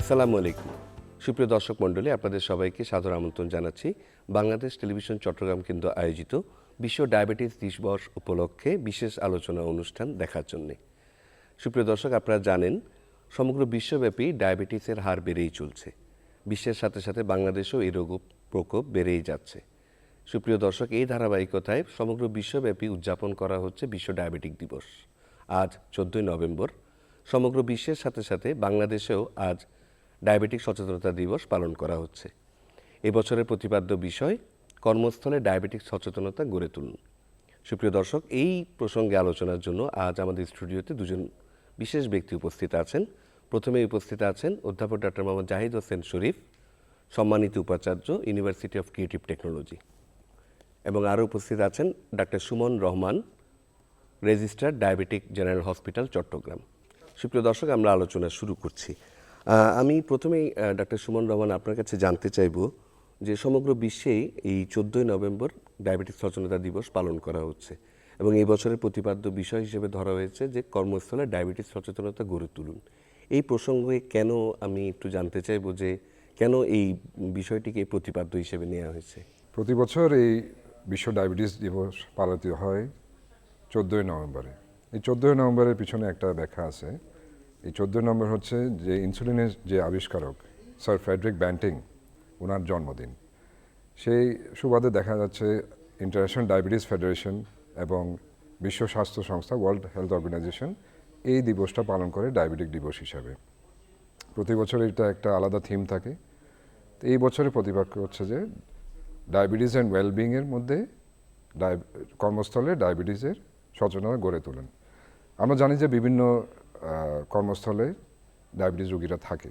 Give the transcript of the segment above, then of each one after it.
আসসালামু আলাইকুম। সুপ্রিয় দর্শক মণ্ডলী, আপনাদের সবাইকে সাদর আমন্ত্রণ জানাচ্ছি। বাংলাদেশ টেলিভিশন চট্টগ্রাম কেন্দ্র আয়োজিত বিশ্ব ডায়াবেটিস দিবস উপলক্ষে বিশেষ আলোচনা অনুষ্ঠান দেখার জন্যে। সুপ্রিয় দর্শক, আপনারা জানেন, সমগ্র বিশ্বব্যাপী ডায়াবেটিসের হার বেড়েই চলছে। বিশ্বের সাথে সাথে বাংলাদেশেও এই রোগ প্রকোপ বেড়েই যাচ্ছে। সুপ্রিয় দর্শক, এই ধারাবাহিকতায় সমগ্র বিশ্বব্যাপী উদযাপন করা হচ্ছে বিশ্ব ডায়াবেটিক দিবস। আজ চোদ্দোই নভেম্বর। সমগ্র বিশ্বের সাথে সাথে বাংলাদেশেও আজ ডায়াবেটিক সচেতনতা দিবস পালন করা হচ্ছে। এবছরের প্রতিপাদ্য বিষয়, কর্মস্থলে ডায়াবেটিক সচেতনতা গড়ে তুলুন। সুপ্রিয় দর্শক, এই প্রসঙ্গে আলোচনার জন্য আজ আমাদের স্টুডিওতে দুজন বিশেষ ব্যক্তি উপস্থিত আছেন। প্রথমে উপস্থিত আছেন অধ্যাপক ডক্টর মোহাম্মদ জাহিদ হোসেন শরীফ, সম্মানিত উপাচার্য ইউনিভার্সিটি অফ ক্রিয়েটিভ টেকনোলজি এবং আরও উপস্থিত আছেন doctor Suman Rahman registrar diabetic general hospital Chittagong. সুপ্রিয় দর্শক, আমরা আলোচনা শুরু করছি। আমি প্রথমেই ডাক্তার সুমন রহমান আপনার কাছে জানতে চাইব যে সমগ্র বিশ্বেই এই চোদ্দোই নভেম্বর ডায়াবেটিক সচেতনতা দিবস পালন করা হচ্ছে এবং এই বছরের প্রতিপাদ্য বিষয় হিসেবে ধরা হয়েছে যে কর্মস্থলে ডায়াবেটিস সচেতনতা গড়ে তুলুন। এই প্রসঙ্গে কেন আমি একটু জানতে চাইব যে কেন এই বিষয়টিকে প্রতিপাদ্য হিসেবে নেওয়া হয়েছে? প্রতি বছর এই বিশ্ব ডায়াবেটিস দিবস পালিত হয় চোদ্দোই নভেম্বরে। এই চোদ্দোই নভেম্বরের পিছনে একটা ব্যাখ্যা আছে। এই চোদ্দোই নম্বর হচ্ছে যে ইনসুলিনের যে আবিষ্কারক স্যার ফ্রেডরিক ব্যান্টিং ওনার জন্মদিন। সেই সুবাদে দেখা যাচ্ছে ইন্টারন্যাশনাল ডায়াবেটিস ফেডারেশন এবং বিশ্ব স্বাস্থ্য সংস্থা ওয়ার্ল্ড হেলথ অর্গানাইজেশন এই দিবসটা পালন করে ডায়াবেটিক দিবস হিসাবে। প্রতি বছর এটা একটা আলাদা থিম থাকে। তো এই বছরের প্রতিপাক্য হচ্ছে যে ডায়াবেটিস অ্যান্ড ওয়েলবিংয়ের মধ্যে কর্মস্থলে ডায়াবেটিসের সচেতনতা গড়ে তোলেন। আমরা জানি যে বিভিন্ন কর্মস্থলে ডায়াবেটিস রোগীরা থাকে।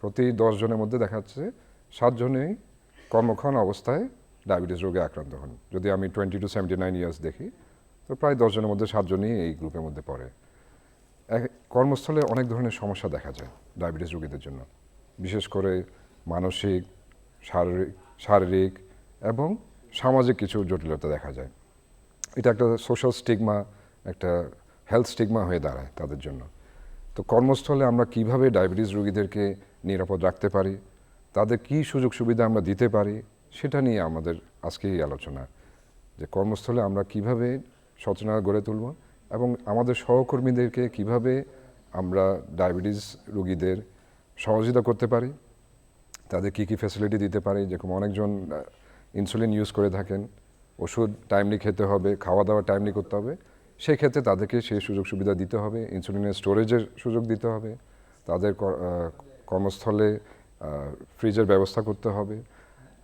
প্রতি জনের মধ্যে দেখা যাচ্ছে সাতজনেই কর্মক্ষণ অবস্থায় ডায়াবেটিস রোগে আক্রান্ত হন। যদি আমি twenty to seventy nine years দেখি, তো প্রায় দশজনের মধ্যে সাতজনই এই গ্রুপের মধ্যে পড়ে। কর্মস্থলে অনেক ধরনের সমস্যা দেখা যায় ডায়াবেটিস রোগীদের জন্য। বিশেষ করে মানসিক, শারীরিক শারীরিক এবং সামাজিক কিছু জটিলতা দেখা যায়। এটা একটা সোশ্যাল স্টিগমা একটা হেলথ স্টিগমা হয়ে দাঁড়ায় তাদের জন্য। তো কর্মস্থলে আমরা কীভাবে ডায়াবেটিস রোগীদেরকে নিরাপদ রাখতে পারি? তাদের কি সুযোগ সুবিধা আমরা দিতে পারি? সেটা নিয়ে আমাদের আজকে এই আলোচনা। যে কর্মস্থলে আমরা কীভাবে সচেতনতা গড়ে তুলব এবং আমাদের সহকর্মীদেরকে কীভাবে আমরা ডায়াবেটিস রোগীদের সহযোগিতা করতে পারি? তাদের কী কী ফ্যাসিলিটি দিতে পারি? যেরকম অনেকজন ইনসুলিন ইউজ করে থাকেন। ওষুধ টাইমলি খেতে হবে খাওয়া দাওয়া টাইমলি করতে হবে। সেই ক্ষেত্রে তাদেরকে সেই সুযোগ সুবিধা দিতে হবে ইনসুলিনের স্টোরেজের সুযোগ দিতে হবে, তাদের কর্মস্থলে ফ্রিজের ব্যবস্থা করতে হবে।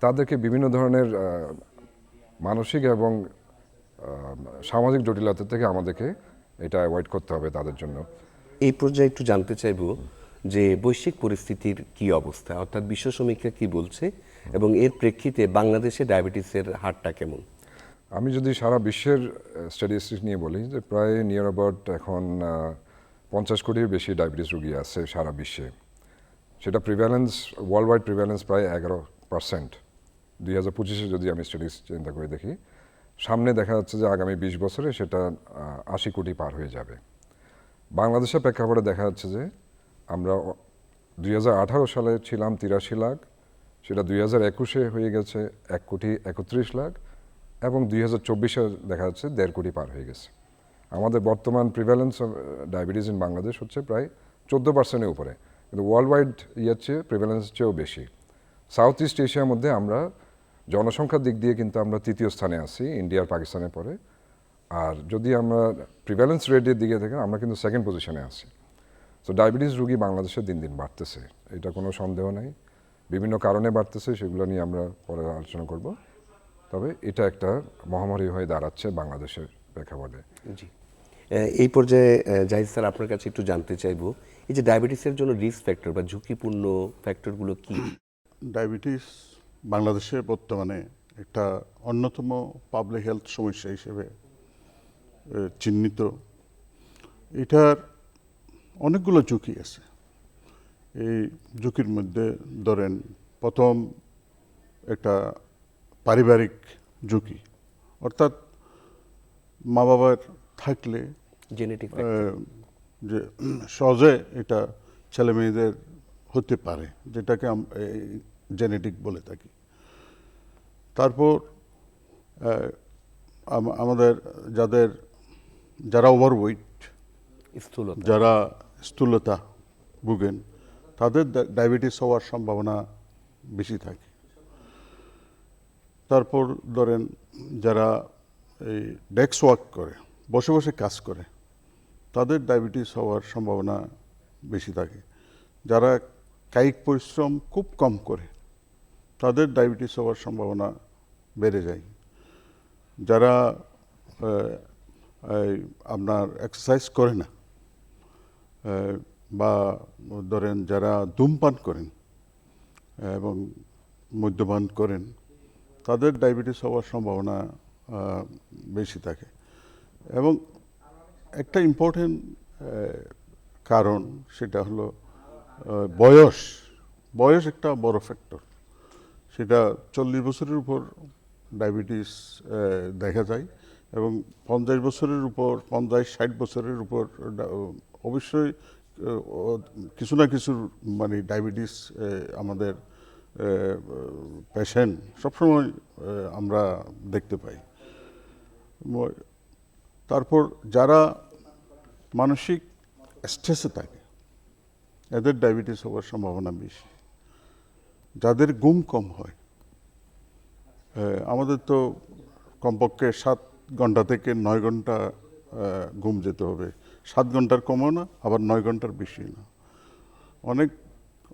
তাদেরকে বিভিন্ন ধরনের মানসিক এবং সামাজিক জটিলতা থেকে আমাদেরকে এটা অ্যাভয়েড করতে হবে তাদের জন্য। এই পর্যায়ে একটু জানতে চাইব যে বৈশ্বিক পরিস্থিতির কি অবস্থা? অর্থাৎ বিশ্ব সমীক্ষা কি বলছে? এবং এর প্রেক্ষিতে বাংলাদেশে ডায়াবেটিসের হারটা কেমন? আমি যদি সারা বিশ্বের স্ট্যাটিস্টিক্স নিয়ে বলি, যে প্রায় নিয়ার অ্যাবাউট এখন পঞ্চাশ কোটির বেশি ডায়াবেটিস রোগী আছে সারা বিশ্বে। সেটা প্রিভ্যালেন্স ওয়ার্ল্ড ওয়াইড প্রিভ্যালেন্স প্রায় এগারো পার্সেন্ট দুই হাজার পঁচিশে যদি আমি স্টাডিজ চিন্তা করে দেখি, সামনে দেখা যাচ্ছে যে আগামী বিশ বছরে সেটা আশি কোটি পার হয়ে যাবে। বাংলাদেশের প্রেক্ষাপটে দেখা যাচ্ছে যে আমরা দুই হাজার আঠারো সালে ছিলাম তিরাশি লাখ, সেটা দুই হাজার একুশে হয়ে গেছে এক কোটি একত্রিশ লাখ এবং দুই হাজার চব্বিশে দেখা যাচ্ছে দেড় কোটি পার হয়ে গেছে। আমাদের বর্তমান প্রিভ্যালেন্স ডায়াবেটিস ইন বাংলাদেশ হচ্ছে প্রায় চোদ্দ পার্সেন্টের উপরে। কিন্তু ওয়ার্ল্ড ওয়াইড ইয়ের চেয়ে প্রিভ্যালেন্স চেয়েও বেশি। সাউথ ইস্ট এশিয়ার মধ্যে আমরা জনসংখ্যার দিক দিয়ে কিন্তু আমরা তৃতীয় স্থানে আছি ইন্ডিয়ার পাকিস্তানের পরে। আর যদি আমরা প্রিভ্যালেন্স রেটের দিকে দেখেন, আমরা কিন্তু সেকেন্ড পজিশনে আছি। তো ডায়াবেটিস রুগী বাংলাদেশে দিন দিন বাড়তেছে। এটা কোনো সন্দেহ নাই। বিভিন্ন কারণে বাড়তেছে, সেগুলো নিয়ে আমরা পরে আলোচনা করব। তবে এটা একটা মহামারী হয়ে দাঁড়াচ্ছে বাংলাদেশের প্রেক্ষাপটে। জি। এই পর্যায়ে জাহিদ স্যার আপনার কাছে একটু জানতে চাইব এই যে ডায়াবেটিসের জন্য রিস্ক ফ্যাক্টর বা ঝুঁকিপূর্ণ ফ্যাক্টরগুলো কি? ডায়াবেটিস বাংলাদেশে বর্তমানে একটা অন্যতম পাবলিক হেলথ সমস্যা হিসেবে চিহ্নিত। এটার অনেকগুলো ঝুঁকি আছে। এই ঝুঁকির মধ্যে ধরেন প্রথম একটা পারিবারিক ঝুঁকি। অর্থাৎ মা বাবার থাকলে জেনেটিক যে সহজে এটা ছেলে মেয়েদের হতে পারে যেটাকে জেনেটিক বলে থাকি। তারপর আমাদের যাদের যারা ওভারওয়েট স্থূলতা। যারা স্থূলতা ভুগেন তাদের ডায়াবেটিস হওয়ার সম্ভাবনা বেশি থাকে। তারপর ধরেন যারা এই ডেস্ক ওয়ার্ক করে, বসে বসে কাজ করে, তাদের ডায়াবেটিস হওয়ার সম্ভাবনা বেশি থাকে। যারা কায়িক পরিশ্রম খুব কম করে, তাদের ডায়াবেটিস হওয়ার সম্ভাবনা বেড়ে যায়। যারা আপনার এক্সারসাইজ করে না বা ধরেন যারা ধূমপান করেন, এবং মদ্যপান করেন তাদের ডায়াবেটিস হওয়ার সম্ভাবনা বেশি থাকে। এবং একটা ইম্পর্টেন্ট কারণ সেটা হলো বয়স। বয়স একটা বড় ফ্যাক্টর সেটা চল্লিশ বছরের উপর ডায়াবেটিস দেখা যায় এবং পঞ্চাশ বছরের উপর, পঞ্চাশ, ষাট বছরের উপর অবশ্যই কিছু না কিছু মানে ডায়াবেটিস আমাদের পেশেন্ট সবসময় আমরা দেখতে পাই। তারপর যারা মানসিক স্ট্রেসে থাকে, এদের ডায়াবেটিস হওয়ার সম্ভাবনা বেশি। যাদের ঘুম কম হয় আমাদের তো কমপক্ষে সাত ঘণ্টা থেকে নয় ঘণ্টা ঘুম যেতে হবে। সাত ঘণ্টার কমও না, আবার নয় ঘণ্টার বেশি না। অনেক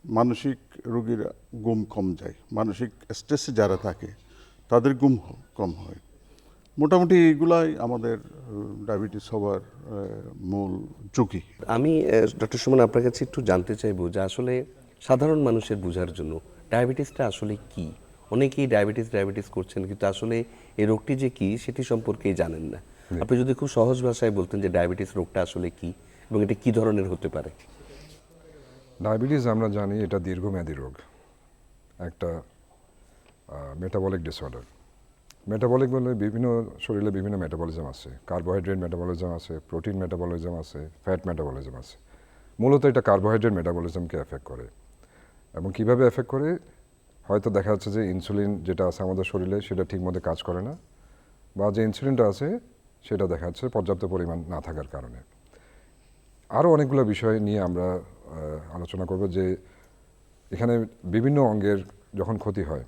মানসিক রোগীর ঘুম কম যায়। মানসিক স্ট্রেসে যারা থাকে তাদের ঘুম হ- কম হয়। মোটামুটি এইগুলাই আমাদের ডায়াবেটিস হওয়ার মূল ঝুঁকি। আমি ডক্টর সুমন আপনার কাছে একটু জানতে চাইব যে আসলে সাধারণ মানুষের বোঝার জন্য ডায়াবেটিসটা আসলে কি? অনেকেই ডায়াবেটিস ডায়াবেটিস করছেন কিন্তু আসলে এই রোগটি যে কি সেটি সম্পর্কেই জানেন না। আপনি যদি খুব সহজ ভাষায় বলতেন যে ডায়াবেটিস রোগটা আসলে কি এবং এটা কি ধরনের হতে পারে? ডায়াবেটিস আমরা জানি এটা দীর্ঘমেয়াদী রোগ। একটা মেটাবলিক ডিসঅর্ডার মেটাবলিক বলে বিভিন্ন শরীরে বিভিন্ন মেটাবলিজম আছে কার্বোহাইড্রেট মেটাবলিজম আছে প্রোটিন মেটাবলিজম আছে ফ্যাট মেটাবলিজম আছে মূলত এটা কার্বোহাইড্রেট মেটাবলিজমকে এফেক্ট করে। এবং কীভাবে এফেক্ট করে? হয়তো দেখা যাচ্ছে যে ইনসুলিন যেটা আছে আমাদের শরীরে সেটা ঠিকমতো কাজ করে না। বা যে ইনসুলিনটা আছে সেটা দেখা যাচ্ছে পর্যাপ্ত পরিমাণ না থাকার কারণে। আরও অনেকগুলো বিষয় নিয়ে আমরা আলোচনা করব যে এখানে বিভিন্ন অঙ্গের যখন ক্ষতি হয়,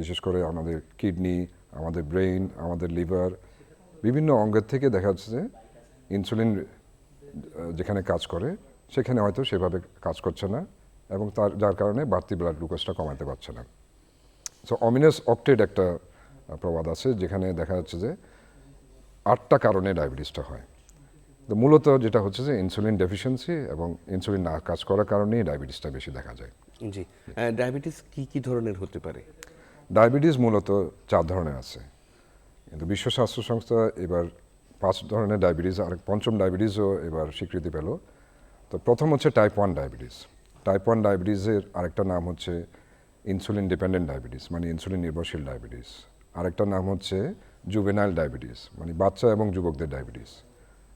বিশেষ করে আমাদের কিডনি, আমাদের ব্রেইন, আমাদের লিভার, বিভিন্ন অঙ্গের থেকে দেখা যাচ্ছে যে ইনসুলিন যেখানে কাজ করে, সেখানে হয়তো সেভাবে কাজ করছে না এবং তার, যার কারণে বাড়তি ব্লাড গ্লুকোজটা কমাতে পারছে না। সো অমিনাস অপটেড একটা প্রবাদ আছে যেখানে দেখা যাচ্ছে যে আটটা কারণে ডায়াবেটিসটা হয়। তো মূলত যেটা হচ্ছে যে ইনসুলিন ডেফিসিয়েন্সি এবং ইনসুলিন না কাজ করার কারণেই ডায়াবেটিসটা বেশি দেখা যায়। জি। ডায়াবেটিস কি কি ধরনের হতে পারে? ডায়াবেটিস মূলত চার ধরনের আছে। কিন্তু বিশ্ব স্বাস্থ্য সংস্থা এবার পাঁচ ধরনের ডায়াবেটিস আর পঞ্চম ডায়াবেটিসও এবার স্বীকৃতি পেল। তো প্রথম হচ্ছে type one diabetes type one ডায়াবেটিসের আরেকটা নাম হচ্ছে ইনসুলিন ডিপেন্ডেন্ট ডায়াবেটিস মানে ইনসুলিন নির্ভরশীল ডায়াবেটিস আরেকটা নাম হচ্ছে জুভেনাইল ডায়াবেটিস মানে বাচ্চা এবং যুবকদের ডায়াবেটিস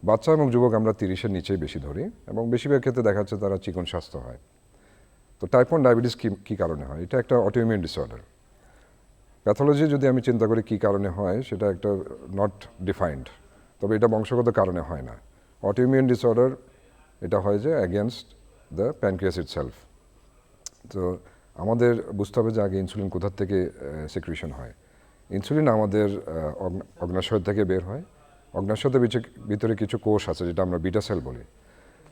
বাচ্চা এবং যুবক আমরা তিরিশের নিচেই বেশি ধরি এবং বেশিরভাগ ক্ষেত্রে দেখা যাচ্ছে তারা চিকন স্বাস্থ্য হয়। তো টাইপ ওয়ান ডায়াবেটিস কী কী কারণে হয়? এটা একটা অটোইমিউন ডিসঅর্ডার প্যাথোলজি যদি আমি চিন্তা করি কী কারণে হয়, সেটা একটা নট ডিফাইন্ড তবে এটা বংশগত কারণে হয় না। অটোইমিউন ডিসঅর্ডার এটা হয় যে against the pancreas itself তো আমাদের বুঝতে হবে যে আগে ইনসুলিন কোথার থেকে সিক্রিশন হয়। ইনসুলিন আমাদের অগ্নাশয় থেকে বের হয়। অগ্নাশয়তে বিচে- ভিতরে কিছু কোষ আছে, যেটা আমরা বিটা সেল বলি।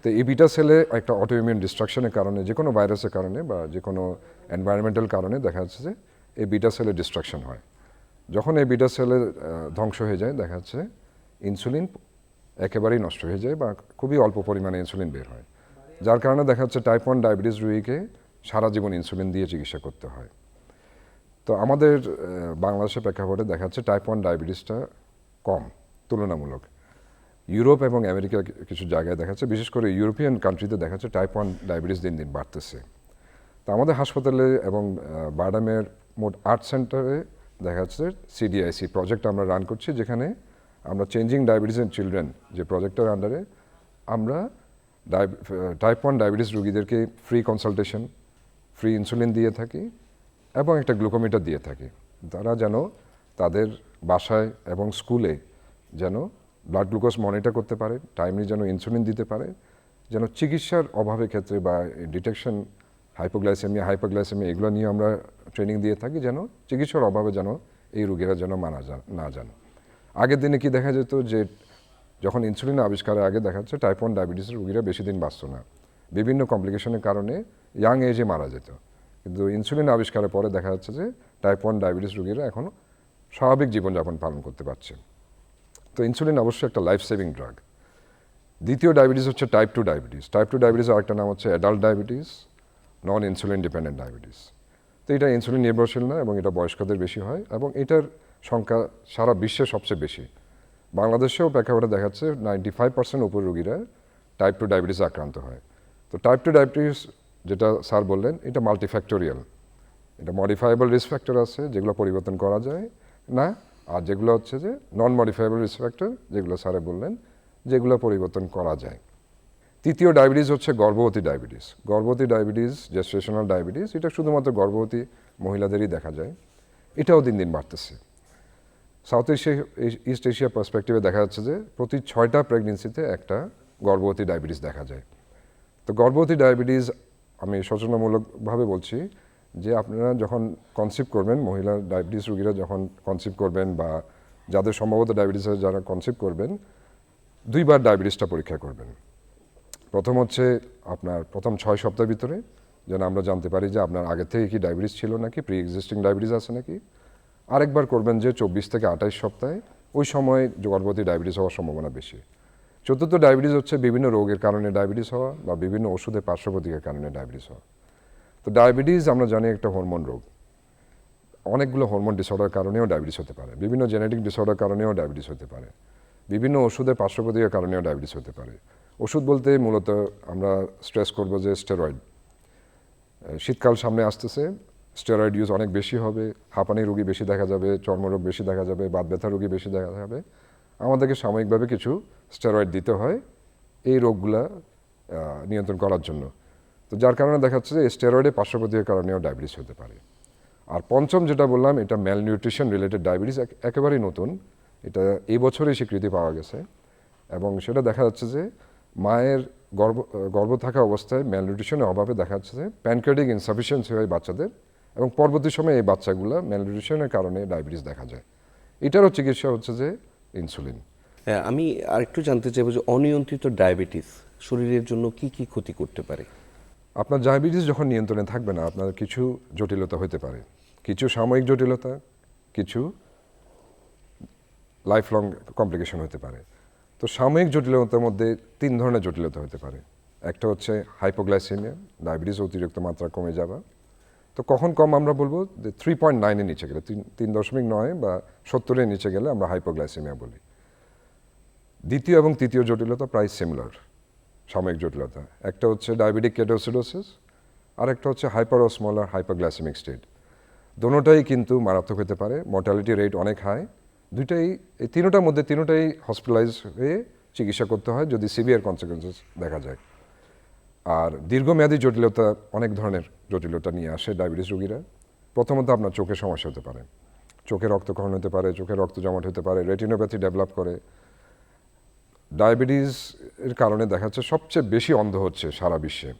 তো এই বিটা সেলে একটা অটোইমিউন ডিস্ট্রাকশনের কারণে যে কোনো ভাইরাসের কারণে বা যে কোনো এনভায়রনমেন্টাল কারণে দেখা যাচ্ছে যে এই বিটা সেলের ডিস্ট্রাকশন হয়। যখন এই বিটা সেলের ধ্বংস হয়ে যায়, দেখা যাচ্ছে ইনসুলিন একেবারেই নষ্ট হয়ে যায় বা খুবই অল্প পরিমাণে ইনসুলিন বের হয়। যার কারণে দেখা যাচ্ছে টাইপ ওয়ান ডায়াবেটিস রোগীকে সারা জীবন ইনসুলিন দিয়ে চিকিৎসা করতে হয়। তো আমাদের বাংলাদেশের প্রেক্ষাপটে দেখা যাচ্ছে টাইপ ওয়ান ডায়াবেটিসটা কম। তুলনামূলক। ইউরোপ এবং আমেরিকার কিছু জায়গায় দেখা যাচ্ছে বিশেষ করে ইউরোপিয়ান কান্ট্রিতে দেখা যাচ্ছে টাইপ ওয়ান ডায়াবেটিস দিন দিন বাড়তেছে। তো আমাদের হাসপাতালে এবং আহ, বারডামের মোট আর্ট সেন্টারে দেখা যাচ্ছে সিডিআইসি প্রজেক্ট আমরা রান করছি যেখানে আমরা চেঞ্জিং ডায়াবেটিস ইন চিলড্রেন যে প্রজেক্টের আন্ডারে আমরা টাইপ ওয়ান ডায়াবেটিস রোগীদেরকে ফ্রি কনসালটেশন ফ্রি ইনসুলিন দিয়ে থাকি এবং একটা গ্লুকোমিটার দিয়ে থাকি। তারা যেন তাদের বাসায় এবং স্কুলে যেন ব্লাড গ্লুকোজ মনিটর করতে পারে টাইমলি যেন ইনসুলিন দিতে পারে, যেন চিকিৎসার অভাবের ক্ষেত্রে বা ডিটেকশন হাইপোগ্লাইসেমিয়া হাইপোগ্লাইসেমিয়া এগুলো নিয়ে আমরা ট্রেনিং দিয়ে থাকি যেন চিকিৎসার অভাবে যেন এই রোগীরা যেন মারা যান না যান। আগের দিনে কি দেখা যেত যে যখন ইনসুলিন আবিষ্কারের আগে দেখা যাচ্ছে টাইপ ওয়ান ডায়াবেটিসের রোগীরা বেশি দিন বাঁচত না। বিভিন্ন কমপ্লিকেশনের কারণে ইয়াং এজে মারা যেত। কিন্তু ইনসুলিন আবিষ্কারের পরে দেখা যাচ্ছে যে টাইপ ওয়ান ডায়াবেটিস রোগীরা এখন স্বাভাবিক জীবনযাপন পালন করতে পারছে। তো ইনসুলিন অবশ্যই একটা লাইফ সেভিং ড্রাগ দ্বিতীয় ডায়াবেটিস হচ্ছে type two diabetes type two diabetes আরেকটা নাম হচ্ছে adult diabetes non insulin dependent diabetes তো এটা ইনসুলিন নির্ভরশীল না এবং এটা বয়স্কদের বেশি হয় এবং এটার সংখ্যা সারা বিশ্বে সবচেয়ে বেশি। বাংলাদেশেও প্রেক্ষাপটে দেখাচ্ছে নাইনটি ফাইভ পার্সেন্ট উপর রোগীরা টাইপ টু ডায়াবেটিস আক্রান্ত হয়। তো টাইপ টু ডায়াবেটিস যেটা স্যার বললেন, এটা মাল্টিফ্যাক্টোরিয়াল এটা মডিফাইবল রিস্ক ফ্যাক্টর আছে, যেগুলো পরিবর্তন করা যায়। না আর যেগুলো হচ্ছে যে নন মডিফাইবল রিস্ক ফ্যাক্টর যেগুলো স্যারে বললেন, যেগুলো পরিবর্তন করা যায়। তৃতীয় ডায়াবেটিস হচ্ছে গর্ভবতী ডায়াবেটিস গর্ভবতী ডায়াবেটিস জেস্টেশনাল ডায়াবেটিস এটা শুধুমাত্র গর্ভবতী মহিলাদেরই দেখা যায়। এটাও দিন দিন বাড়তেছে। সাউথ এশিয়া ইস্ট এশিয়া পার্সপেক্টিভে দেখা যাচ্ছে যে প্রতি ছয়টা প্রেগনেন্সিতে একটা গর্ভবতী ডায়াবেটিস দেখা যায়। তো গর্ভবতী ডায়াবেটিস আমি সচেতনামূলকভাবে বলছি যে আপনারা যখন কনসিভ করবেন, মহিলা ডায়াবেটিস রোগীরা যখন কনসিভ করবেন বা যাদের সম্ভবত ডায়াবেটিস আছে যারা কনসিভ করবেন, দুইবার ডায়াবেটিসটা পরীক্ষা করবেন। প্রথম হচ্ছে আপনার প্রথম ছয় সপ্তাহের ভিতরে, যেন আমরা জানতে পারি যে আপনার আগে থেকে কি ডায়াবেটিস ছিল নাকি প্রি এক্সিস্টিং ডায়াবেটিস আছে নাকি। আরেকবার করবেন যে চব্বিশ থেকে আঠাইশ সপ্তাহে, ওই সময় গর্ভবতী ডায়াবেটিস হওয়ার সম্ভাবনা বেশি। চতুর্থ ডায়াবেটিস হচ্ছে বিভিন্ন রোগের কারণে ডায়াবেটিস হওয়া বা বিভিন্ন ওষুধের পার্শ্বপ্রতিকার কারণে ডায়াবেটিস হওয়া। তো ডায়াবেটিস আমরা জানি একটা হরমোন রোগ। অনেকগুলো হরমোন ডিসঅর্ডার কারণেও ডায়াবেটিস হতে পারে। বিভিন্ন জেনেটিক ডিসঅর্ডার কারণেও ডায়াবেটিস হতে পারে। বিভিন্ন ওষুধের পার্শ্বপ্রতিকার কারণেও ডায়াবেটিস হতে পারে। ওষুধ বলতে মূলত আমরা স্ট্রেস করব যে স্টেরয়েড শীতকাল সামনে আসতেছে স্টেরয়েড ইউজ অনেক বেশি হবে, হাঁপানি রোগী বেশি দেখা যাবে, চর্মরোগ বেশি দেখা যাবে, বাত ব্যথা রোগী বেশি দেখা যাবে। আমাদেরকে সাময়িকভাবে কিছু স্টেরয়েড দিতে হয় এই রোগগুলা নিয়ন্ত্রণ করার জন্য। তো যার কারণে দেখা যাচ্ছে যে স্টেরয়েডের পার্শ্বপ্রতিকার কারণেও ডায়াবেটিস হতে পারে। আর পঞ্চম যেটা বললাম এটা ম্যাল নিউট্রিশন রিলেটেড ডায়াবেটিস একেবারেই নতুন। এটা এই বছরই স্বীকৃতি পাওয়া গেছে। এবং সেটা দেখা যাচ্ছে যে মায়ের গর্ভ গর্ভ থাকা অবস্থায় ম্যাল নিউট্রিশনের অভাবে দেখা যাচ্ছে যে প্যানক্রেটিক ইনসাফিসিয়েন্সি হয় বাচ্চাদের এবং পরবর্তী সময়ে এই বাচ্চাগুলো ম্যাল নিউট্রিশনের কারণে ডায়াবেটিস দেখা যায়। এটারও চিকিৎসা হচ্ছে যে ইনসুলিন হ্যাঁ, আমি আরেকটু জানতে চাইব যে অনিয়ন্ত্রিত ডায়াবেটিস শরীরের জন্য কি কি ক্ষতি করতে পারে? আপনার ডায়াবেটিস যখন নিয়ন্ত্রণে থাকবে না, আপনার কিছু জটিলতা হতে পারে। কিছু সাময়িক জটিলতা, কিছু লাইফ লং কমপ্লিকেশন হতে পারে। তো সাময়িক জটিলতার মধ্যে তিন ধরনের জটিলতা হতে পারে। একটা হচ্ছে হাইপোগ্লাইসেমিয়া ডায়াবেটিস অতিরিক্ত মাত্রা কমে যাওয়া। তো কখন কম আমরা বলব? যে থ্রি পয়েন্ট নাইনের নিচে গেলে, তিন তিন দশমিক নয় বা সত্তরের নিচে গেলে আমরা হাইপোগ্লাইসেমিয়া বলি। দ্বিতীয় এবং তৃতীয় জটিলতা প্রায় সিমিলার সাময়িক জটিলতা। একটা হচ্ছে ডায়াবেটিক কেটোসিডোসিস আর একটা হচ্ছে হাইপারোসমলার হাইপারগ্লাইসেমিক স্টেট দোনোটাই কিন্তু মারাত্মক হতে পারে মর্টালিটি রেট অনেক হাই দুইটাই, এই তিনোটার মধ্যে তিনোটাই হসপিটালাইজ হয়ে চিকিৎসা করতে হয় যদি সিভিয়ার কনসিকুয়েন্সেস দেখা যায়। আর দীর্ঘমেয়াদী জটিলতা অনেক ধরনের জটিলতা নিয়ে আসে ডায়াবেটিস রোগীরা। প্রথমত আপনার চোখের সমস্যা হতে পারে। চোখে রক্তক্ষরণ হতে পারে, চোখে রক্ত জমাট হতে পারে রেটিনোপ্যাথি ডেভেলপ করে। ডায়াবেটিস এর কারণে দেখা যাচ্ছে সবচেয়ে বেশি অন্ধ হচ্ছে সারা বিশ্বে।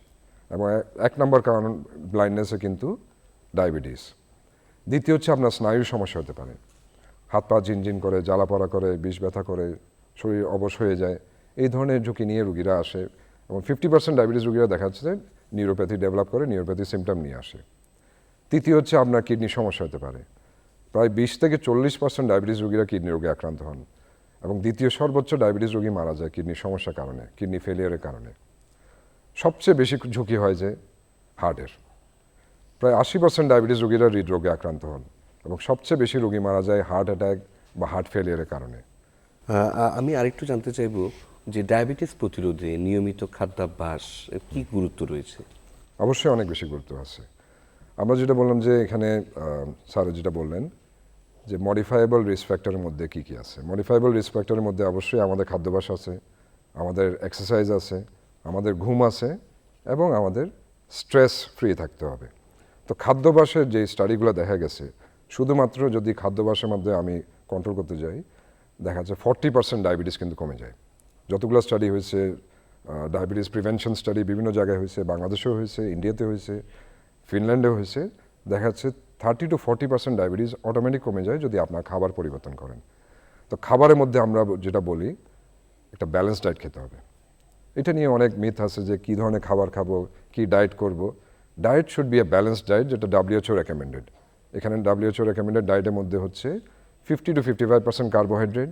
এবং এক- নম্বর কারণ ব্লাইন্ডনেসে কিন্তু ডায়াবেটিস। দ্বিতীয় হচ্ছে আপনার স্নায়ুর সমস্যা হতে পারে। হাত পা ঝিনঝিন করে জ্বালাপড়া করে, বিষ ব্যথা করে, শরীর অবশ হয়ে যায়, এই ধরনের ঝুঁকি নিয়ে রুগীরা আসে এবং ফিফটি পার্সেন্ট ডায়াবেটিস রুগীরা দেখা যাচ্ছে নিউরোপ্যাথি ডেভেলপ করে নিউরোপ্যাথি সিমটম নিয়ে আসে। তৃতীয় হচ্ছে আপনার কিডনির সমস্যা হতে পারে। প্রায় বিশ থেকে চল্লিশ পার্সেন্ট ডায়াবেটিস রোগীরা কিডনি রোগে আক্রান্ত হন। এবং দ্বিতীয় সর্বোচ্চ ডায়াবেটিস রোগী মারা যায় কিডনির সমস্যার কারণে কিডনি ফেলিয়ারের কারণে। সবচেয়ে বেশি ঝুঁকি হয় যে হার্টের। প্রায় আশি পার্সেন্ট ডায়াবেটিস রোগীরা হৃদরোগে আক্রান্ত হন এবং সবচেয়ে বেশি রোগী মারা যায় হার্ট অ্যাটাক বা হার্ট ফেলিয়ারের কারণে। আমি আরেকটু জানতে চাইব যে ডায়াবেটিস প্রতিরোধে নিয়মিত খাদ্যাভ্যাস কি গুরুত্ব রয়েছে? অবশ্যই অনেক বেশি গুরুত্ব আছে। আমরা যেটা বললাম যে এখানে স্যার যেটা বললেন যে মডিফাইবল রিস্ক ফ্যাক্টরের মধ্যে কি কি আছে? মডিফাইবল রিস্ক ফ্যাক্টরের মধ্যে অবশ্যই আমাদের খাদ্যাভ্যাস আছে, আমাদের এক্সারসাইজ আছে, আমাদের ঘুম আছে এবং আমাদের স্ট্রেস ফ্রি থাকতে হবে। তো খাদ্যাভ্যাসের যে স্টাডিগুলো দেখা গেছে, শুধুমাত্র যদি খাদ্যাভ্যাসের মধ্যে আমি কন্ট্রোল করতে যাই, দেখা যাচ্ছে ফর্টি পার্সেন্ট ডায়াবেটিস কিন্তু কমে যায়। যতগুলো স্টাডি হয়েছে ডায়াবেটিস প্রিভেনশন স্টাডি বিভিন্ন জায়গায় হয়েছে, বাংলাদেশেও হয়েছে ইন্ডিয়াতে হয়েছে ফিনল্যান্ডে হয়েছে, দেখা যাচ্ছে thirty to forty percent diabetes automatic কমে যায় যদি আপনার খাবার পরিবর্তন করেন। তো খাবারের মধ্যে আমরা যেটা বলি, একটা ব্যালেন্স ডায়েট খেতে হবে। এটা নিয়ে অনেক মিথ আছে যে কী ধরনের খাবার খাব, কি ডায়েট করব। Diet should be a balance diet যেটা ডাব্লিউএচও রেকমেন্ডেড এখানে ডাব্লিউএচও রেকমেন্ডেড ডায়েটের মধ্যে হচ্ছে fifty to fifty five percent carbohydrate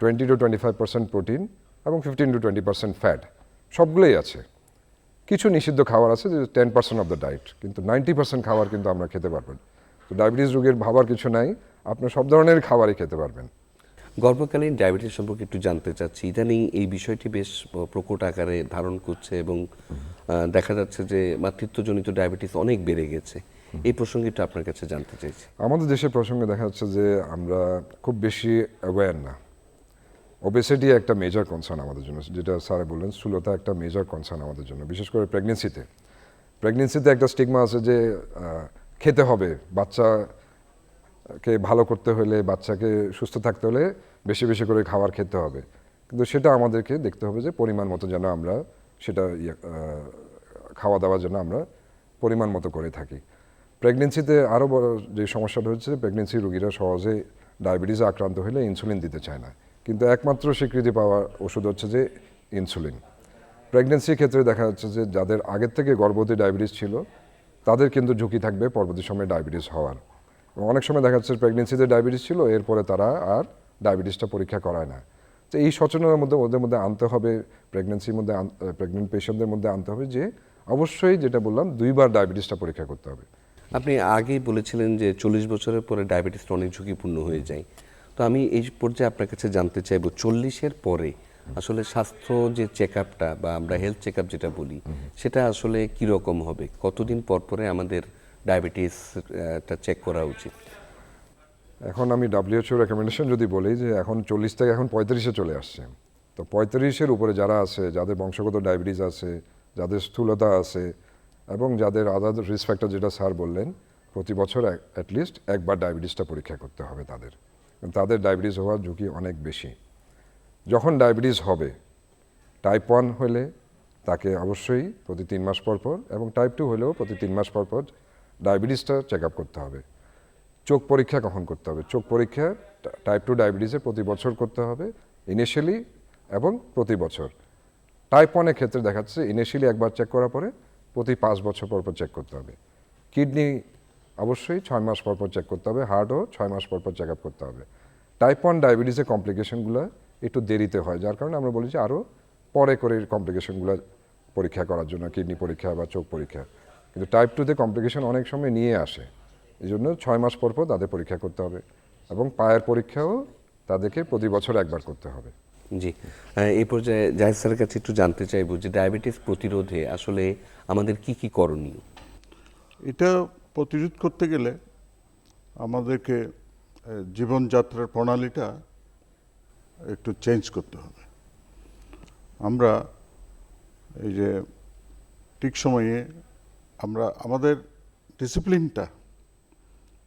twenty to twenty five percent protein এবং fifteen to twenty percent fat সবগুলোই আছে। কিছু নিষিদ্ধ খাবার আছে যে ten percent of the diet কিন্তু নাইনটি পার্সেন্ট খাবার কিন্তু আমরা খেতে পারবেন। তো ডায়াবেটিস রোগের ভাবার কিছু নাই আপনি সব ধরনের খাবারই খেতে পারবেন। গর্ভকালীন ডায়াবেটিস সম্পর্কে একটু জানতে চাচ্ছি। ইদানিং এই বিষয়টি বেশ প্রকট আকারে ধারণ করছে এবং দেখা যাচ্ছে যে মাতৃত্বজনিত ডায়াবেটিস অনেক বেড়ে গেছে। এই প্রসঙ্গে একটু আপনার কাছে জানতে চাইছি। আমাদের দেশের প্রসঙ্গে দেখা যাচ্ছে যে আমরা খুব বেশি অ্যাওয়্যার না। ওবেসিটি একটা মেজর কনসার্ন আমাদের জন্য যেটা স্যার বললেন স্থূলতা একটা মেজর কনসার্ন আমাদের জন্য বিশেষ করে প্রেগনেন্সিতে প্রেগনেন্সিতে একটা স্টিগমা আছে যে খেতে হবে বাচ্চাকে ভালো করতে হলে বাচ্চাকে সুস্থ থাকতে হলে বেশি বেশি করে খাবার খেতে হবে। কিন্তু সেটা আমাদেরকে দেখতে হবে যে পরিমাণ মতো যেন আমরা সেটা ইয়ে, খাওয়া দাওয়ার জন্য আমরা পরিমাণ মতো করে থাকি। প্রেগনেন্সিতে আরও বড় যে সমস্যাটা হচ্ছে প্রেগনেন্সি রোগীরা সহজে ডায়াবেটিসে আক্রান্ত হলে ইনসুলিন দিতে চায় না। কিন্তু একমাত্র স্বীকৃতি পাওয়া ওষুধ হচ্ছে যে ইনসুলিন প্রেগনেন্সির ক্ষেত্রে দেখা যাচ্ছে যে যাদের আগের থেকে গর্ভবতী ডায়াবেটিস ছিল, তাদের কিন্তু ঝুঁকি থাকবে পরবর্তী সময়ে ডায়াবেটিস হওয়ার। এবং অনেক সময় দেখা যাচ্ছে প্রেগনেন্সিতে ডায়াবেটিস ছিল, এরপরে তারা আর ডায়াবেটিসটা পরীক্ষা করায় না। তো এই সচেতনতার মধ্যে, ওদের মধ্যে আনতে হবে প্রেগনেন্সির মধ্যে প্রেগনেন্ট পেশেন্টদের মধ্যে আনতে হবে যে অবশ্যই যেটা বললাম, দুইবার ডায়াবেটিসটা পরীক্ষা করতে হবে। আপনি আগেই বলেছিলেন যে চল্লিশ বছরের পরে ডায়াবেটিসটা অনেক ঝুঁকিপূর্ণ হয়ে যায়। তো আমি এই পর্যায়ে আপনার কাছে জানতে চাইব চল্লিশের পরে আসলে স্বাস্থ্য যে চেক আপটা বা আমরা হেলথ চেক আপ যেটা বলি সেটা আসলে কীরকম হবে? কতদিন পর পরে আমাদের ডায়াবেটিসটা চেক করা উচিত? এখন আমি ডাব্লিউএচও রেকমেন্ডেশন যদি বলি যে এখন চল্লিশ থেকে এখন পঁয়ত্রিশে চলে আসছে। তো পঁয়ত্রিশের উপরে যারা আছে যাদের বংশগত ডায়াবেটিস আছে যাদের স্থূলতা আছে এবং যাদের আদার রিস্ক ফ্যাক্টর যেটা স্যার বললেন প্রতি বছর অ্যাটলিস্ট একবার ডায়াবেটিসটা পরীক্ষা করতে হবে তাদের। তাদের ডায়াবেটিস হওয়ার ঝুঁকি অনেক বেশি। যখন ডায়াবেটিস হবে টাইপ ওয়ান হলে তাকে অবশ্যই প্রতি তিন মাস পর পর এবং টাইপ টু হলেও প্রতি তিন মাস পর পর ডায়াবেটিসটা চেক আপ করতে হবে। চোখ পরীক্ষা কখন করতে হবে? চোখ পরীক্ষা টাইপ টু ডায়াবেটিসে প্রতি বছর করতে হবে ইনিশিয়ালি এবং প্রতি বছর। টাইপ ওয়ানের ক্ষেত্রে দেখা যাচ্ছে ইনিশিয়ালি একবার চেক করার পরে প্রতি পাঁচ বছর পর পর চেক করতে হবে। কিডনি অবশ্যই ছয় মাস পর পর চেক করতে হবে হার্টও ছয় মাস পর পর চেক আপ করতে হবে। টাইপ ওয়ান ডায়াবেটিসের কমপ্লিকেশনগুলো একটু দেরিতে হয় যার কারণে আমরা বলি যে আরও পরে করে কমপ্লিকেশনগুলো পরীক্ষা করার জন্য কিডনি পরীক্ষা বা চোখ পরীক্ষা। কিন্তু টাইপ টুতে কমপ্লিকেশন অনেক সময় নিয়ে আসে এই জন্য ছয় মাস পর পর তাদের পরীক্ষা করতে হবে এবং পায়ের পরীক্ষাও তাদেরকে প্রতি বছর একবার করতে হবে। জি এই পর্যায়ে জাহিদ স্যারের কাছে একটু জানতে চাইব যে ডায়াবেটিস প্রতিরোধে আসলে আমাদের কি কি করণীয়? এটা প্রতিরোধ করতে গেলে আমাদেরকে জীবনযাত্রার প্রণালীটা একটু চেঞ্জ করতে হবে। আমরা এই যে ঠিক সময়ে আমরা, আমাদের ডিসিপ্লিনটা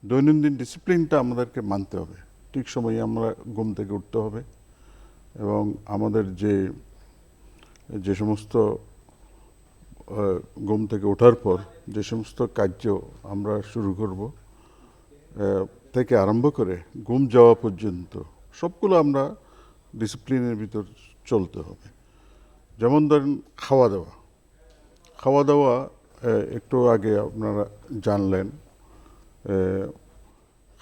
দৈনন্দিন ডিসিপ্লিনটা আমাদেরকে মানতে হবে। ঠিক সময়ে আমরা ঘুম থেকে উঠতে হবে এবং আমাদের যে যে সমস্ত ঘুম থেকে ওঠার পর যে সমস্ত কার্য আমরা শুরু করব থেকে আরম্ভ করে ঘুম যাওয়া পর্যন্ত সবগুলো আমরা ডিসিপ্লিনের ভিতর চলতে হবে। যেমন ধরেন খাওয়া দাওয়া খাওয়া দাওয়া একটু আগে আপনারা জানলেন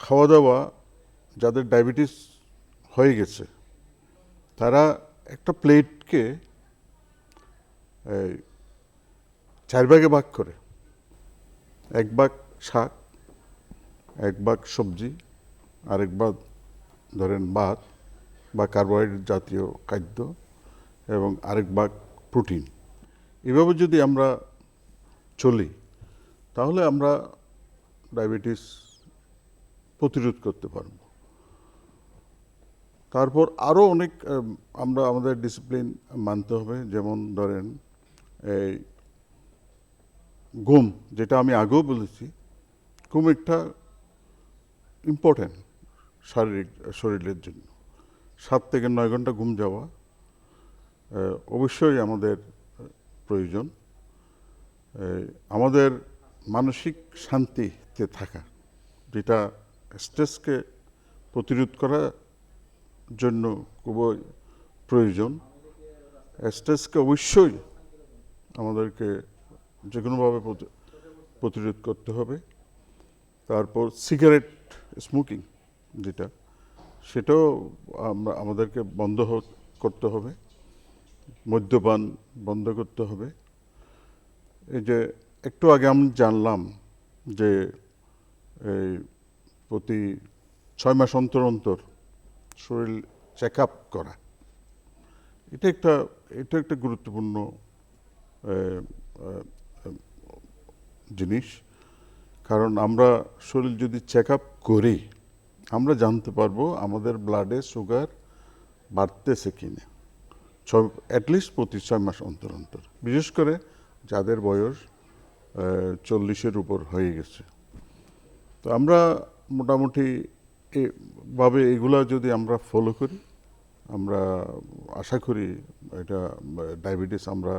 খাওয়া দাওয়া যাদের ডায়াবেটিস হয়ে গেছে, তারা একটা প্লেটকে চার ভাগে ভাগ করে। এক ভাগ শাক, এক ভাগ সবজি, আরেক ভাগ ধরেন ভাত বা কার্বোহাইড্রেট জাতীয় খাদ্য এবং আরেক ভাগ প্রোটিন এভাবে যদি আমরা চলি, তাহলে আমরা ডায়াবেটিস প্রতিরোধ করতে পারব। তারপর আরও অনেক, আমরা আমাদের ডিসিপ্লিন মানতে হবে। যেমন ধরেন এই ঘুম যেটা আমি আগেও বলেছি ঘুম একটা ইম্পর্ট্যান্ট শারীরিক, শরীরের জন্য। সাত থেকে নয় ঘণ্টা ঘুম যাওয়া অবশ্যই আমাদের প্রয়োজন। আমাদের মানসিক শান্তিতে থাকা, যেটা স্ট্রেসকে প্রতিরোধ করার জন্য খুবই প্রয়োজন। স্ট্রেসকে অবশ্যই আমাদেরকে যে কোনোভাবে প্রতি- প্রতিরোধ করতে হবে। তারপর সিগারেট স্মোকিং যেটা, সেটাও আমরা, আমাদেরকে বন্ধ করতে হবে। মদ্যপান বন্ধ করতে হবে। এই যে একটু আগে আমি জানলাম যে এই প্রতি ছয় মাস অন্তর অন্তর শরীর চেক আপ করা, এটা একটা এটা একটা গুরুত্বপূর্ণ জিনিস। কারণ আমরা শরীর যদি চেক আপ করি, আমরা জানতে পারব আমাদের ব্লাডে সুগার বাড়তেছে কিনা। ছয় অ্যাটলিস্ট প্রতি ছয় মাস অন্তর অন্তর। বিশেষ করে যাদের বয়স চল্লিশের উপর হয়ে গেছে। তো আমরা মোটামুটি এভাবে এগুলা যদি আমরা ফলো করি, আমরা আশা করি এটা ডায়াবেটিস আমরা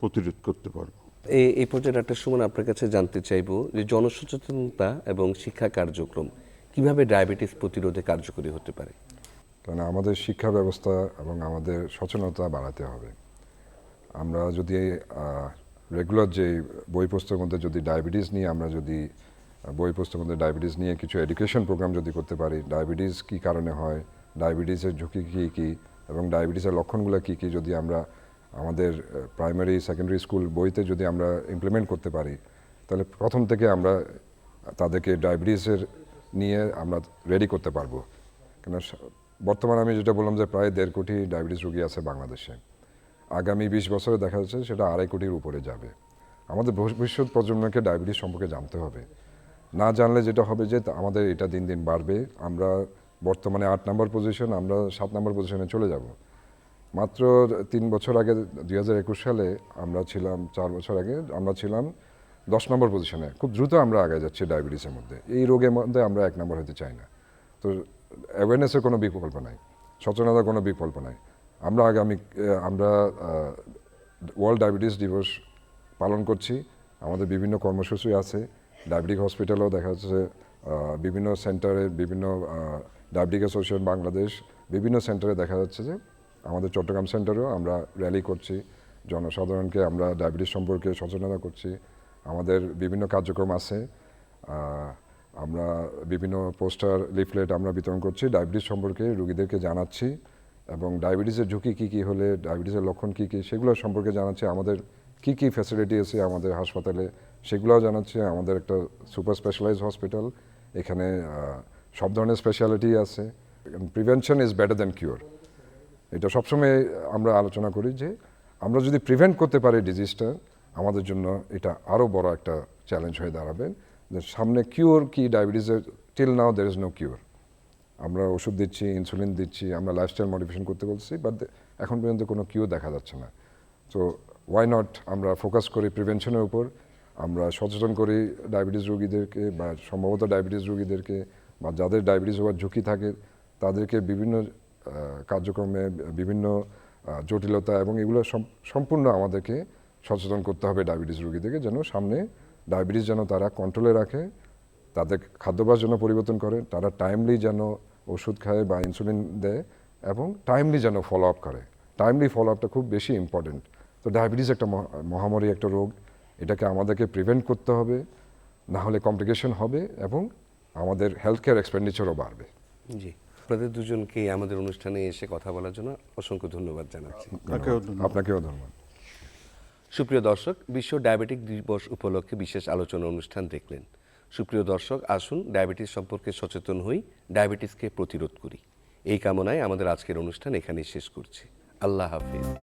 প্রতিরোধ করতে পারব। এই এই পর্যায়ে ডাক্তার সুমন আপনার কাছে জানতে চাইব যে জনসচেতনতা এবং শিক্ষা কার্যক্রম কীভাবে ডায়াবেটিস প্রতিরোধে কার্যকরী হতে পারে? কারণ আমাদের শিক্ষা ব্যবস্থা এবং আমাদের সচেতনতা বাড়াতে হবে। আমরা যদি রেগুলার যে বই পুস্তকের মধ্যে যদি ডায়াবেটিস নিয়ে, আমরা যদি বই পুস্তকের মধ্যে ডায়াবেটিস নিয়ে কিছু এডুকেশন প্রোগ্রাম যদি করতে পারি, ডায়াবেটিস কী কারণে হয়, ডায়াবেটিসের ঝুঁকি কী কী, এবং ডায়াবেটিসের লক্ষণগুলো কী কী যদি আমরা আমাদের প্রাইমারি সেকেন্ডারি স্কুল বইতে যদি আমরা ইমপ্লিমেন্ট করতে পারি, তাহলে প্রথম থেকে আমরা তাদেরকে ডায়াবেটিসের নিয়ে আমরা রেডি করতে পারব। কেন বর্তমানে আমি যেটা বললাম যে প্রায় দেড় কোটি ডায়াবেটিস রোগী আছে বাংলাদেশে। আগামী বিশ বছরে দেখা যাচ্ছে সেটা আড়াই কোটির উপরে যাবে। আমাদের ভবিষ্যৎ প্রজন্মকে ডায়াবেটিস সম্পর্কে জানতে হবে। না জানলে যেটা হবে যে আমাদের এটা দিন দিন বাড়বে। আমরা বর্তমানে আট নম্বর পজিশন আমরা সাত নম্বর পজিশনে চলে যাব। মাত্র তিন বছর আগে, দুই হাজার একুশ সালে আমরা ছিলাম, চার বছর আগে আমরা ছিলাম দশ নম্বর পজিশনে খুব দ্রুত আমরা আগে যাচ্ছি ডায়াবেটিসের মধ্যে। এই রোগের মধ্যে আমরা এক নম্বর হতে চাই না। তো অ্যাওয়ারনেসের কোনো বিকল্প নাই। সচেতনতার কোনো বিকল্প নাই। আমরা আগামী আমরা ওয়ার্ল্ড ডায়াবেটিস দিবস পালন করছি। আমাদের বিভিন্ন কর্মসূচি আছে। ডায়াবেটিক হসপিটালেও দেখা যাচ্ছে বিভিন্ন সেন্টারে বিভিন্ন ডায়াবেটিক অ্যাসোসিয়েশন বাংলাদেশ, বিভিন্ন সেন্টারে দেখা যাচ্ছে যে আমাদের চট্টগ্রাম সেন্টারেও আমরা র্যালি করছি। জনসাধারণকে আমরা ডায়াবেটিস সম্পর্কে সচেতনতা করছি। আমাদের বিভিন্ন কার্যক্রম আছে। আমরা বিভিন্ন পোস্টার লিফলেট আমরা বিতরণ করছি। ডায়াবেটিস সম্পর্কে রুগীদেরকে জানাচ্ছি এবং ডায়াবেটিসের ঝুঁকি কী কী হলে ডায়াবেটিসের লক্ষণ কী কী, সেগুলো সম্পর্কে জানাচ্ছি। আমাদের কী কী ফ্যাসিলিটি আছে আমাদের হাসপাতালে, সেগুলোও জানাচ্ছি। আমাদের একটা সুপার স্পেশালাইজ হসপিটাল এখানে সব ধরনের স্পেশালিটি আছে। Prevention is better than cure এটা সবসময় আমরা আলোচনা করি যে আমরা যদি প্রিভেন্ট করতে পারি ডিজিজটা আমাদের জন্য এটা আরও বড় একটা চ্যালেঞ্জ হয়ে দাঁড়াবে যে সামনে কিওর কি ডায়াবেটিসের till now there is no cure আমরা ওষুধ দিচ্ছি ইনসুলিন দিচ্ছি, আমরা লাইফস্টাইল মডিফিকেশন করতে বলছি বাট এখন পর্যন্ত কোনো কিওর দেখা যাচ্ছে না। তো ওয়াই নট আমরা ফোকাস করি প্রিভেনশনের উপর, আমরা সচেতন করি ডায়াবেটিস রোগীদেরকে বা সম্ভবত ডায়াবেটিস রোগীদেরকে বা যাদের ডায়াবেটিস হওয়ার ঝুঁকি থাকে, তাদেরকে বিভিন্ন কার্যক্রমে বিভিন্ন জটিলতা এবং এগুলো সম্পূর্ণ আমাদেরকে সচেতন করতে হবে ডায়াবেটিস রোগীদেরকে যেন সামনে ডায়াবেটিস যেন তারা কন্ট্রোলে রাখে, তাদের খাদ্যাভ্যাস যেন পরিবর্তন করে, তারা টাইমলি যেন ওষুধ খায় বা ইনসুলিন দেয় এবং টাইমলি যেন ফলো আপ করে। টাইমলি ফলো আপটা খুব বেশি ইম্পর্টেন্ট তো ডায়াবেটিস একটা মহা- মহামারী একটা রোগ, এটাকে আমাদেরকে প্রিভেন্ট করতে হবে না হলে কমপ্লিকেশন হবে এবং আমাদের হেলথ কেয়ার এক্সপেন্ডিচারও বাড়বে। জি। আপনাদের দুজনকে আমাদের অনুষ্ঠানে এসে কথা বলার জন্য অসংখ্য ধন্যবাদ জানাচ্ছি। আপনাকেও ধন্যবাদ। সুপ্রিয় দর্শক বিশ্ব ডায়াবেটিক দিবস উপলক্ষে বিশেষ আলোচনা অনুষ্ঠান দেখলেন। সুপ্রিয় দর্শক আসুন ডায়াবেটিস সম্পর্কে সচেতন হই ডায়াবেটিসকে প্রতিরোধ করি। এই কামনায় আমাদের আজকের অনুষ্ঠান এখানেই শেষ করছি। আল্লাহ হাফিজ।